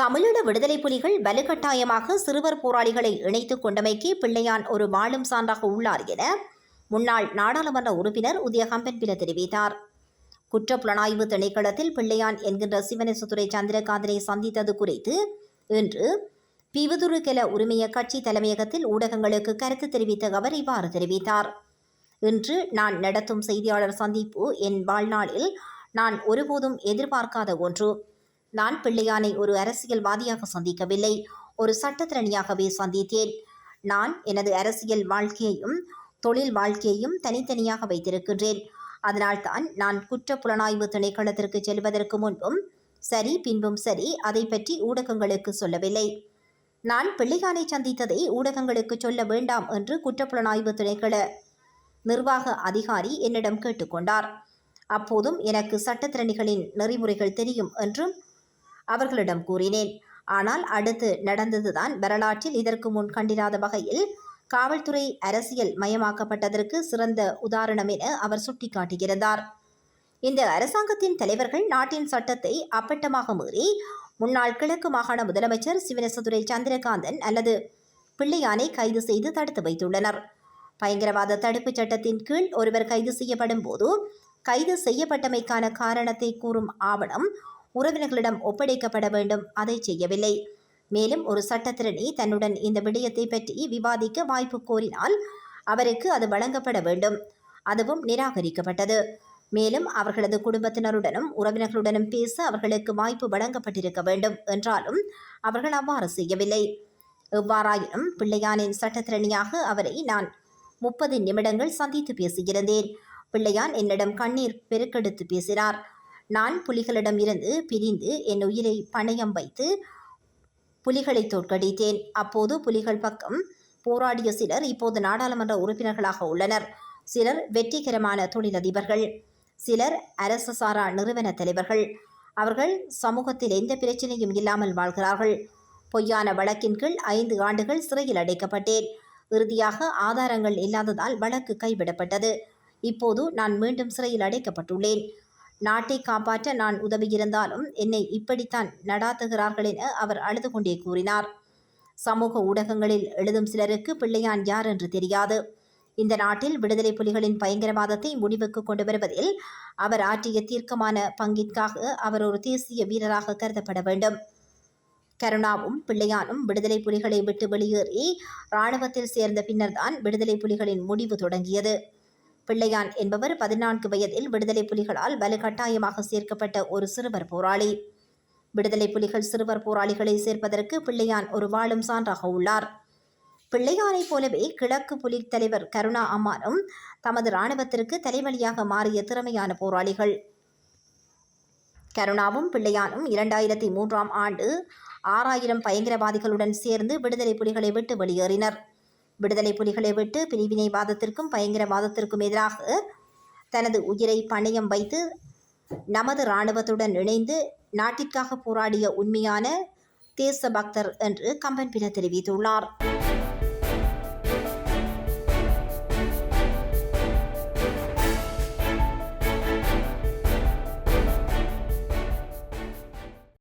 தமிழீழ விடுதலை புலிகள் வலுக்கட்டாயமாக சிறுவர் போராளிகளை இணைத்துக் கொண்டமைக்கு பிள்ளையான் ஒரு வாழும் சான்றாக உள்ளார் என முன்னாள் நாடாளுமன்ற உறுப்பினர் உதயகம்பன்பில தெரிவித்தார். குற்றப்புலனாய்வு திணைக்களத்தில் பிள்ளையான் என்கின்ற சிவனேசதுரை சந்திரகாந்தனை சந்தித்தது குறித்து இன்று பிவதுருகெல உரிமைய கட்சி தலைமையகத்தில் ஊடகங்களுக்கு கருத்து தெரிவித்த அவர் இவ்வாறு தெரிவித்தார். இன்று நான் நடத்தும் செய்தியாளர் சந்திப்பு என் வாழ்நாளில் நான் ஒருபோதும் எதிர்பார்க்காத ஒன்று. நான் பிள்ளையானை ஒரு அரசியல்வாதியாக சந்திக்கவில்லை. ஒரு சட்டத்திறனியாகவே சந்தித்தேன். நான் எனது அரசியல் வாழ்க்கையையும் தொழில் வாழ்க்கையையும் தனித்தனியாக வைத்திருக்கின்றேன். அதனால்தான் நான் குற்ற புலனாய்வு திணைக்களத்திற்கு செல்வதற்கு முன்பும் சரி பின்பும் சரி அதை பற்றி ஊடகங்களுக்கு சொல்லவில்லை. நான் பிள்ளையானை சந்தித்ததை ஊடகங்களுக்கு சொல்ல வேண்டாம் என்று குற்றப்புலனாய்வு திணைக்கள நிர்வாக அதிகாரி என்னிடம் கேட்டுக்கொண்டார். அப்போதும் எனக்கு சட்டத்திறனிகளின் நெறிமுறைகள் தெரியும் என்றும் அவர்களிடம் கூறினேன். ஆனால் அடுத்து நடந்ததுதான் வரலாற்றில் இதற்கு முன் கண்டிராத வகையில் காவல்துறை அரசியல் மயமாக்கப்பட்டதற்கு சிறந்த உதாரணம் என அவர் சுட்டிக்காட்டியிருந்தார். இந்த அரசாங்கத்தின் தலைவர்கள் நாட்டின் சட்டத்தை அப்பட்டமாக மீறி முன்னாள் கிழக்கு மாகாண முதலமைச்சர் சிவனசதுரை சந்திரகாந்தன் அல்லது பிள்ளையானை கைது செய்து தடுத்து வைத்துள்ளனர். பயங்கரவாத தடுப்புச் சட்டத்தின் கீழ் ஒருவர் கைது செய்யப்படும் போது கைது செய்யப்பட்டமைக்கான காரணத்தை கூறும் ஆவணம் உறவினர்களிடம் ஒப்படைக்கப்பட வேண்டும். அதை செய்யவில்லை. மேலும் ஒரு சட்டத்திறனி தன்னுடன் இந்த விடயத்தை பற்றி விவாதிக்க வாய்ப்பு கோரினால் அவருக்கு அது வழங்கப்பட வேண்டும். அதுவும் நிராகரிக்கப்பட்டது. மேலும் அவர்களது குடும்பத்தினருடனும் உறவினர்களுடனும் பேச அவர்களுக்கு வாய்ப்பு வழங்கப்பட்டிருக்க வேண்டும் என்றாலும் அவர்கள் அவ்வாறு செய்யவில்லை. எவ்வாறாயினும் பிள்ளையானின் சட்டத்திறனியாக அவரை நான் முப்பது நிமிடங்கள் சந்தித்து பேசியிருந்தேன். பிள்ளையான் என்னிடம் கண்ணீர் பெருக்கெடுத்து பேசினார். நான் புலிகளிடம் இருந்து பிரிந்து என் உயிரை பணயம் வைத்து புலிகளை தோற்கடித்தேன். அப்போது புலிகள் பக்கம் போராடிய சிலர் இப்போது நாடாளுமன்ற உறுப்பினர்களாக உள்ளனர். சிலர் வெற்றிகரமான தொழிலதிபர்கள் சிலர் அரசு சாரா நிறுவன தலைவர்கள். அவர்கள் சமூகத்தில் எந்த பிரச்சனையும் இல்லாமல் வாழ்கிறார்கள். பொய்யான வழக்கின் கீழ் ஐந்து ஆண்டுகள் சிறையில் அடைக்கப்பட்டேன். இறுதியாக ஆதாரங்கள் இல்லாததால் வழக்கு கைவிடப்பட்டது. இப்போது நான் மீண்டும் சிறையில் அடைக்கப்பட்டுள்ளேன். நாட்டை காப்பாற்ற நான் உதவியிருந்தாலும் என்னை இப்படித்தான் நடாத்துகிறார்கள் என அவர் அழுது கொண்டே கூறினார். சமூக ஊடகங்களில் எழுதும் சிலருக்கு பிள்ளையான் யார் என்று தெரியாது. இந்த நாட்டில் விடுதலை புலிகளின் பயங்கரவாதத்தை முடிவுக்கு கொண்டு வருவதில் அவர் ஆற்றிய தீர்க்கமான பங்கிற்காக அவர் ஒரு தேசிய வீரராக கருதப்பட வேண்டும். கருணாவும் பிள்ளையானும் விடுதலை புலிகளை விட்டு வெளியேறி இராணுவத்தில் சேர்ந்த பின்னர்தான் விடுதலை புலிகளின் முடிவு தொடங்கியது. பிள்ளையான் என்பவர் பதினான்கு வயதில் விடுதலை புலிகளால் வலுக்கட்டாயமாக சேர்க்கப்பட்ட ஒரு சிறுவர் போராளி. விடுதலை புலிகள் சிறுவர் போராளிகளை சேர்ப்பதற்கு பிள்ளையான் ஒரு வாழும் சான்றாக உள்ளார். பிள்ளையானைப் போலவே கிழக்கு புலி தலைவர் கருணா அம்மானும் தமது இராணுவத்திற்கு தலைவலியாக மாறிய திறமையான போராளிகள். கருணாவும் பிள்ளையானும் இரண்டாயிரத்தி மூன்றாம் ஆண்டு ஆறாயிரம் பயங்கரவாதிகளுடன் சேர்ந்து விடுதலை புலிகளை விட்டு வெளியேறினர். விடுதலை புலிகளை விட்டு பிரிவினைவாதத்திற்கும் பயங்கரவாதத்திற்கும் எதிராக தனது உயிரை பணயம் வைத்து நமது இராணுவத்துடன் இணைந்து நாட்டிற்காக போராடிய உண்மையான தேசபக்தர் என்று கம்பன்பில தெரிவித்துள்ளார்.